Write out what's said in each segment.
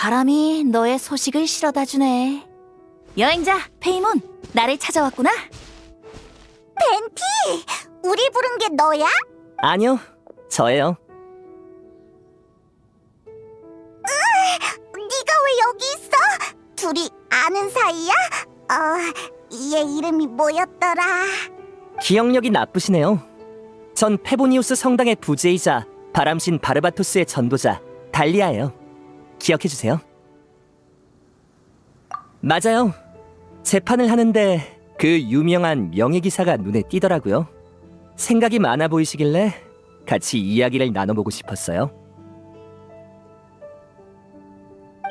바람이 너의 소식을 실어다 주네. 여행자 페이몬, 나를 찾아왔구나. 벤티! 우리 부른 게 너야? 아니요, 저예요. 네가 왜 여기 있어? 둘이 아는 사이야? 어, 얘 이름이 뭐였더라? 기억력이 나쁘시네요. 전 페보니우스 성당의 부제이자 바람신 바르바토스의 전도자 달리아예요. 기억해 주세요. 맞아요. 재판을 하는데 그 유명한 명예 기사가 눈에 띄더라고요. 생각이 많아 보이시길래 같이 이야기를 나눠보고 싶었어요.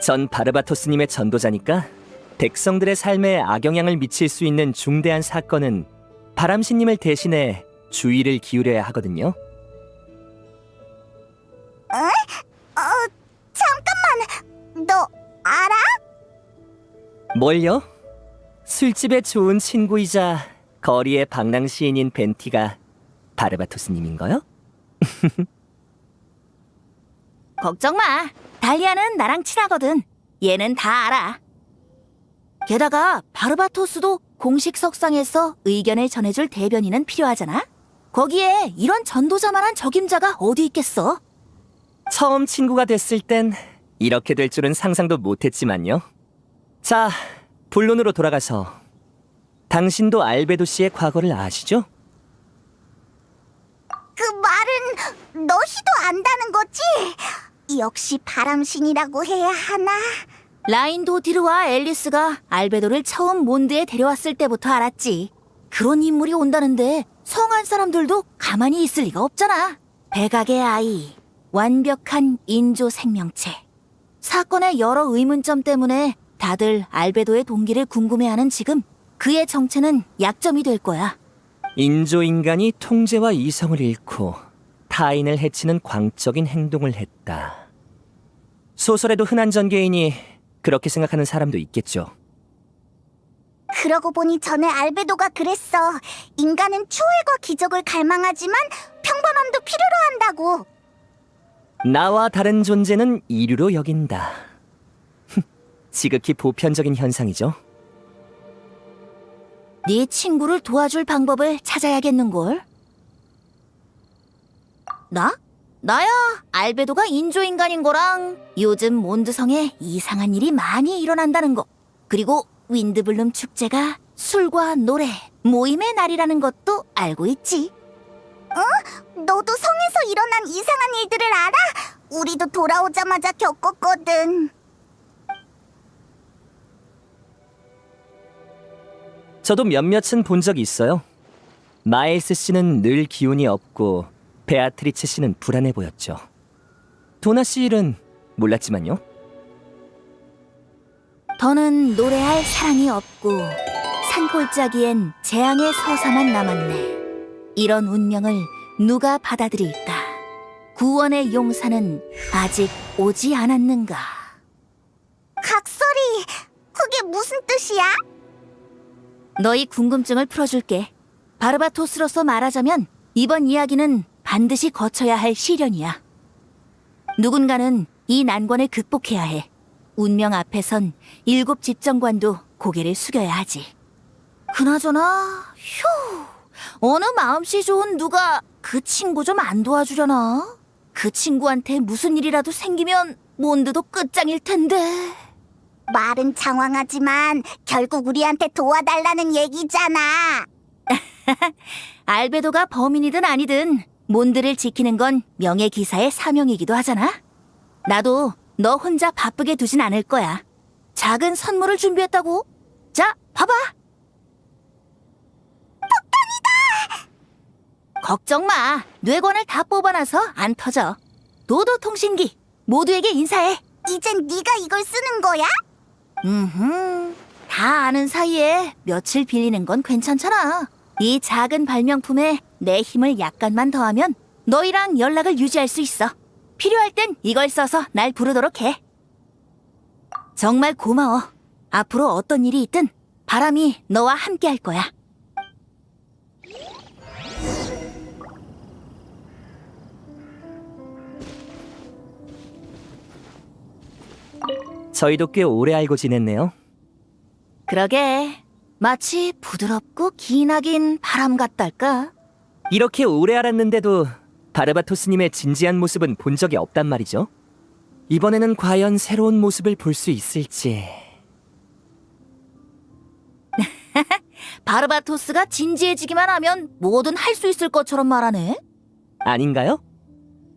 전 바르바토스님의 전도자니까 백성들의 삶에 악영향을 미칠 수 있는 중대한 사건은 바람신님을 대신해 주의를 기울여야 하거든요. 뭘요? 술집의 좋은 친구이자 거리의 방랑 시인인 벤티가 바르바토스님인가요? 걱정 마. 달리아는 나랑 친하거든. 얘는 다 알아. 게다가 바르바토스도 공식 석상에서 의견을 전해줄 대변인은 필요하잖아. 거기에 이런 전도자만한 적임자가 어디 있겠어? 처음 친구가 됐을 땐 이렇게 될 줄은 상상도 못했지만요. 자, 본론으로 돌아가서 당신도 알베도 씨의 과거를 아시죠? 그 말은 너희도 안다는 거지? 역시 바람신이라고 해야 하나? 라인도 디르와 앨리스가 알베도를 처음 몬드에 데려왔을 때부터 알았지. 그런 인물이 온다는데 성한 사람들도 가만히 있을 리가 없잖아. 백악의 아이, 완벽한 인조 생명체. 사건의 여러 의문점 때문에 다들 알베도의 동기를 궁금해하는 지금 그의 정체는 약점이 될 거야. 인조 인간이 통제와 이성을 잃고 타인을 해치는 광적인 행동을 했다. 소설에도 흔한 전개이니 그렇게 생각하는 사람도 있겠죠. 그러고 보니 전에 알베도가 그랬어. 인간은 추월과 기적을 갈망하지만 평범함도 필요로 한다고. 나와 다른 존재는 이류로 여긴다. 지극히 보편적인 현상이죠. 네 친구를 도와줄 방법을 찾아야겠는걸. 나? 나야 알베도가 인조인간인 거랑 요즘 몬드성에 이상한 일이 많이 일어난다는 거 그리고 윈드블룸 축제가 술과 노래, 모임의 날이라는 것도 알고 있지. 너도 성에서 일어난 이상한 일들을 알아? 우리도 돌아오자마자 겪었거든. 저도 몇몇은 본 적이 있어요. 마일스 씨는 늘 기운이 없고 베아트리체 씨는 불안해 보였죠. 도나 씨 일은 몰랐지만요. 더는 노래할 사랑이 없고 산골짜기엔 재앙의 서사만 남았네. 이런 운명을 누가 받아들일까? 구원의 용사는 아직 오지 않았는가? 각설이, 그게 무슨 뜻이야? 너희 궁금증을 풀어줄게. 바르바토스로서 말하자면 이번 이야기는 반드시 거쳐야 할 시련이야. 누군가는 이 난관을 극복해야 해. 운명 앞에선 일곱 집정관도 고개를 숙여야 하지. 그나저나, 휴, 어느 마음씨 좋은 누가 그 친구 좀 안 도와주려나? 그 친구한테 무슨 일이라도 생기면 몬드도 끝장일 텐데. 말은 장황하지만 결국 우리한테 도와달라는 얘기잖아. 알베도가 범인이든 아니든 몬드를 지키는 건 명예 기사의 사명이기도 하잖아. 나도 너 혼자 바쁘게 두진 않을 거야. 작은 선물을 준비했다고. 자, 봐봐. 폭탄이다! 걱정 마. 뇌관을 다 뽑아놔서 안 터져. 도도 통신기 모두에게 인사해. 이젠 네가 이걸 쓰는 거야? 음, 다 아는 사이에 며칠 빌리는 건 괜찮잖아. 이 작은 발명품에 내 힘을 약간만 더하면 너희랑 연락을 유지할 수 있어. 필요할 땐 이걸 써서 날 부르도록 해. 정말 고마워. 앞으로 어떤 일이 있든 바람이 너와 함께 할 거야. 저희도 꽤 오래 알고 지냈네요. 그러게. 마치 부드럽고 기나긴 바람 같달까? 이렇게 오래 알았는데도 바르바토스님의 진지한 모습은 본 적이 없단 말이죠. 이번에는 과연 새로운 모습을 볼 수 있을지. 바르바토스가 진지해지기만 하면 뭐든 할 수 있을 것처럼 말하네. 아닌가요?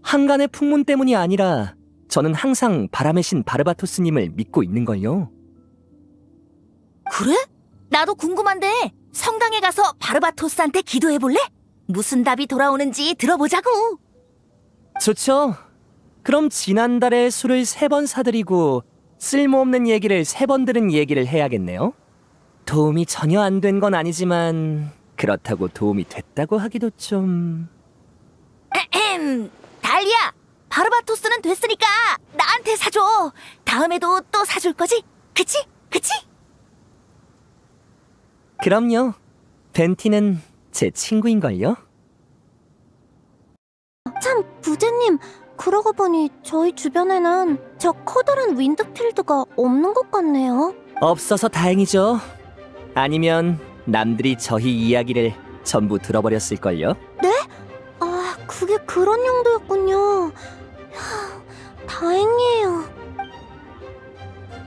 한간의 풍문 때문이 아니라 저는 항상 바람의 신 바르바토스님을 믿고 있는걸요. 그래? 나도 궁금한데 성당에 가서 바르바토스한테 기도해 볼래? 무슨 답이 돌아오는지 들어보자고. 좋죠. 그럼 지난달에 술을 세 번 사드리고 쓸모없는 얘기를 세 번 들은 얘기를 해야겠네요. 도움이 전혀 안 된 건 아니지만 그렇다고 도움이 됐다고 하기도 좀... 에헴, 달리야. 바르바토스는 됐으니까 나한테 사줘. 다음에도 또 사줄 거지? 그치? 그치? 그럼요. 벤티는 제 친구인걸요. 참, 부제님. 그러고 보니 저희 주변에는 저 커다란 윈드필드가 없는 것 같네요. 없어서 다행이죠. 아니면 남들이 저희 이야기를 전부 들어버렸을걸요. 아, 그게 그런 용도였군요. 하, 다행이에요.